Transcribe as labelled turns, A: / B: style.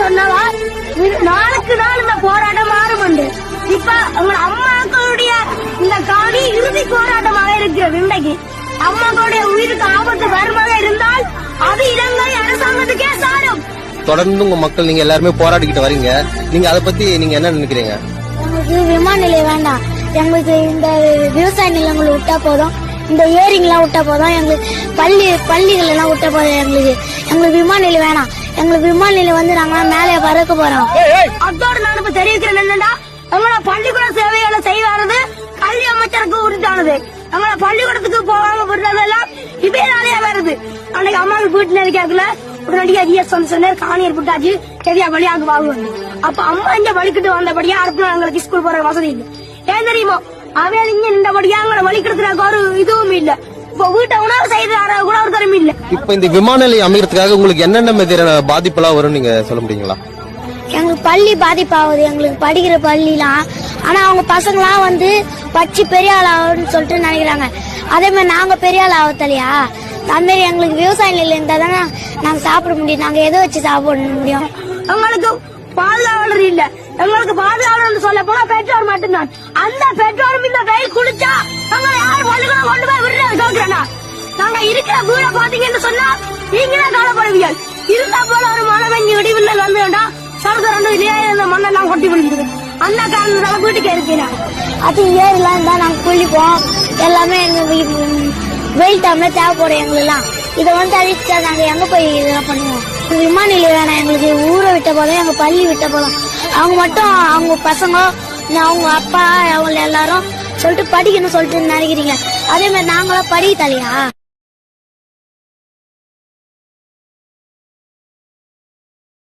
A: சொன்னவா நாளுக்கு நாள் இந்த போராட்டம் மாறுமுண்டு இப்ப உங்க அம்மாக்களுடைய இந்த காணி இறுதி போராட்டமாக இருக்கிறது இன்றைக்கு. அம்மாக்களுடைய உயிருக்கு ஆபத்து வருமாக இருந்தால் அது இலங்கை அரசாங்கத்துக்கே சாரும்.
B: தொடர்ந்து உங்க மக்கள் நீங்க எல்லாருமே போராடிக்கிட்டு வரீங்க. நீங்க அதை பத்தி நீங்க என்ன நினைக்கிறீங்க?
A: எங்களுக்கு விமான நிலையம் வேண்டாம். எங்களுக்கு இந்த விவசாய நிலங்கள் விட்டா போதும். இந்த ஏரிங்கெல்லாம் விட்டா போதும். எங்களுக்கு பள்ளி பள்ளிகள் எல்லாம் விட்டா போதும் எங்களுக்கு. எங்களுக்கு விமான நிலையம் வேணாம். எங்களுக்கு விமான நிலையம் வந்து நாங்க மேலே பறக்க போறோம். அதோட நான் இப்ப தெரிவிக்கிறேன் என்னன்னா எங்களோட பள்ளிக்கூட சேவைகளை செய்வாரது கல்வி அமைச்சருக்கு உரித்தானது. எங்களோட பள்ளிக்கூடத்துக்கு போகாம விடுறதெல்லாம் இப்படியே வருது. அன்னைக்கு அம்மாவுக்கு வீட்டுல இருக்காக்குல உடனடியா ஐஎஸ் வந்து சொன்னார் காணி ஏற்பட்டாச்சு சரியா வழியாக வாங்குவாங்க அப்ப அம்மா இங்க வலிக்கிட்டு வந்தபடியா அடுத்த நாள் எங்களுக்கு ஸ்கூல் போற வசதி இல்லை. ஏன் தெரியுமோ? அவன் இங்க நின்றபடியா எங்களை வலிக்கிறதுக்கு ஒரு இதுவும் இல்ல. இப்ப வீட்டை உணவு செய்து கூட ஒரு தரம் இல்ல.
B: இப்ப இந்த விமான நிலையம் அமைக்கிறதுக்காக உங்களுக்கு என்னென்ன மாதிரியான பாதிப்பெல்லாம் வரும் நீங்க சொல்ல முடியுங்களா?
A: எங்களுக்கு பள்ளி பாதிப்பாகுது. எங்களுக்கு படிக்கிற பள்ளிலாம். ஆனா அவங்க பசங்களாம் வந்து படிச்சு பெரிய ஆள் ஆகணும்னு சொல்லிட்டு நினைக்கிறாங்க. அதே மாதிரி நாங்க பெரிய ஆள் ஆகத்தலையா அது மாதிரி எங்களுக்கு விவசாய நிலையம் இருந்தா தானே நாங்க சாப்பிட முடியும். நாங்க எதை வச்சு சாப்பிட முடியும்? எங்களுக்கு பாதுகாவலர் இல்ல. எங்களுக்கு பாதுகாவலர் சொல்ல போனா பெற்றோர் மட்டும்தான். அந்த பெற்றோரும் இந்த வெயில் குளிச்சா நாங்க இருக்கிற வீட பாத்தீங்கன்னு சொன்னா நீங்களே கவலைப்படுவீங்க இருந்தா போல ஒரு மழை பெஞ்சு வந்து வந்துட்டா சரக்கு ரெண்டு இல்லையா இந்த மண்ணெல்லாம் கொட்டி விழுந்துருக்கு அந்த காரணத்தால வீட்டுக்கு இருக்கிறேன் அது ஏறிலாம் இருந்தா நாங்க குளிப்போம் எல்லாமே எங்க வீ- வெயில் டைம்ல தேவைப்படும் எங்களெல்லாம் இதை வந்து அழிச்சா நாங்க எங்க போய் இதெல்லாம் பண்ணுவோம்? விமான நிலையம் வேணாம் எங்களுக்கு ஊரை விட்ட போதும் எங்க பள்ளி விட்ட போதும். அவங்க மட்டும் அவங்க பசங்க அவங்க அப்பா அவங்க எல்லாரும் சொல்லிட்டு படிக்கணும்னு சொல்லிட்டு நினைக்கிறீங்க. அதே மாதிரி நாங்களும் படிக்க தலையா